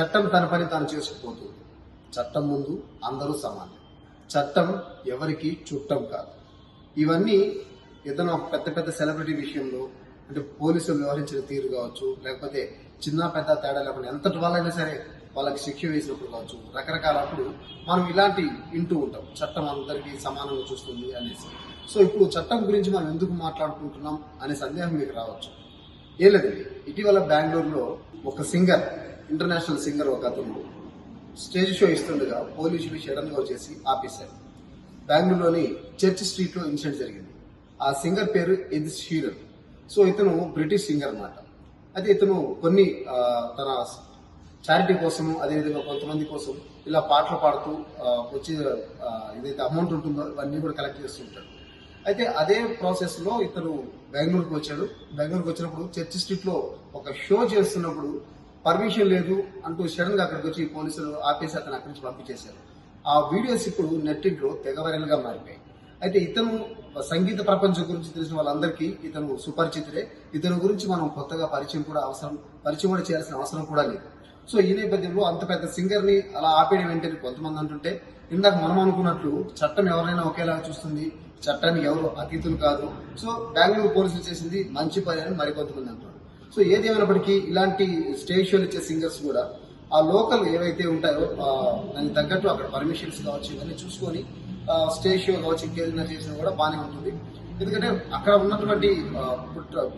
చట్టం తన పని తాను చేసుకుపోతుంది. చట్టం ముందు అందరూ సమానం. చట్టం ఎవరికి చుట్టం కాదు. ఇవన్నీ ఏదైనా పెద్ద పెద్ద సెలబ్రిటీ విషయంలో అంటే పోలీసులు వ్యవహరించిన తీరు కావచ్చు లేకపోతే చిన్న పెద్ద తేడా లేకుండా ఎంతటి వాళ్ళైనా సరే వాళ్ళకి శిక్ష వేసినప్పుడు కావచ్చు రకరకాల అప్పుడు మనం ఇలాంటి వింటూ ఉంటాం. చట్టం అందరికీ సమానంగా చూస్తుంది అనేసి. సో ఇప్పుడు చట్టం గురించి మనం ఎందుకు మాట్లాడుకుంటున్నాం అనే సందేహం మీకు రావచ్చు. ఏం లేదండి. ఇటీవల బెంగళూరులో ఒక సింగర్ ఇంటర్నేషనల్ సింగర్ ఒక అతను స్టేజ్ షో ఇస్తుండగా పోలీసులు సడన్గా వచ్చేసి ఆపేశారు. బెంగళూరులోని చర్చ్ స్ట్రీట్లో ఇన్సిడెంట్ జరిగింది. ఆ సింగర్ పేరు ఎద్ షీరన్ సో ఇతను బ్రిటిష్ సింగర్ అన్నమాట. అయితే ఇతను కొన్ని తన చారిటీ కోసము అదేవిధంగా కొంతమంది కోసం ఇలా పాటలు పాడుతూ వచ్చే ఏదైతే అమౌంట్ ఉంటుందో ఇవన్నీ కూడా కలెక్ట్ చేస్తుంటాడు అయితే అదే ప్రాసెస్లో ఇతను బెంగళూరుకి వచ్చాడు. బెంగళూరుకి వచ్చినప్పుడు చర్చ్ స్ట్రీట్లో ఒక షో చేస్తున్నప్పుడు పర్మిషన్ లేదు అంటూ సడన్గా అక్కడికి వచ్చి పోలీసులు ఆపేసి అతను అక్కడి నుంచి పంపించేశారు. ఆ వీడియోస్ ఇప్పుడు నెట్టింట్లో తెగ వైరల్గా మారిపోయాయి. అయితే ఇతను సంగీత ప్రపంచం గురించి తెలిసిన వాళ్ళందరికీ ఇతను సుపరిచితుడే. ఇతని గురించి మనం కొత్తగా పరిచయం కూడా అవసరం పరిచయం కూడా చేయాల్సిన అవసరం కూడా లేదు. సో ఈ నేపథ్యంలో అంత పెద్ద సింగర్ని అలా ఆపేయడం ఏంటని కొంతమంది అంటుంటే ఇందాక మనం అనుకున్నట్లు చట్టం ఎవరైనా ఒకేలాగా చూస్తుంది చట్టానికి ఎవరు అతీతులు కాదు. సో బెంగళూరు పోలీసులు చేసింది మంచి పని అని మరికొంతమంది అంటున్నారు. సో ఏది ఏమైనప్పటికీ ఇలాంటి స్టేజ్ షోలు ఇచ్చే సింగర్స్ కూడా ఆ లోకల్ ఏవైతే ఉంటాయో దానికి తగ్గట్టు అక్కడ పర్మిషన్స్ కావచ్చు ఇవన్నీ చూసుకొని స్టేజ్ షో కావచ్చు ఇంకేదైనా చేసినా కూడా బాగానే ఉంటుంది. ఎందుకంటే అక్కడ ఉన్నటువంటి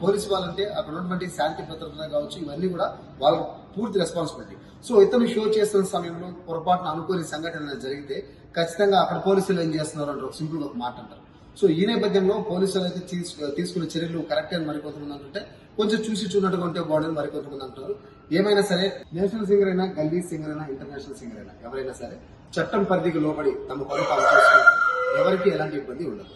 పోలీస్ పుట్ట- వాళ్ళంటే అక్కడ ఉన్నటువంటి శాంతి భద్రత కావచ్చు ఇవన్నీ కూడా వాళ్ళ పూర్తి రెస్పాన్సిబిలిటీ. సో ఇతను షో చేస్తున్న సమయంలో పొరపాటున అనుకోని సంఘటన జరిగితే ఖచ్చితంగా అక్కడ పోలీసులు ఏం చేస్తున్నారు అంటారు సింపుల్ ఒక మాట అంటారు. సో ఈ నేపథ్యంలో పోలీసులు అయితే తీసుకున్న చర్యలు కరెక్ట్ అని మరికొంతమంది అంటుంటే కొంచెం చూసి చూడట్టుగా ఉంటే బాగుండని మరికొంతమంది అంటున్నారు. ఏమైనా సరే నేషనల్ సింగర్ అయినా గల్లీ సింగర్ అయినా ఇంటర్నేషనల్ సింగర్ అయినా ఎవరైనా సరే చట్టం పరిధికి లోబడి తమ పని తాము ఎవరికి ఎలాంటి ఇబ్బంది ఉండదు.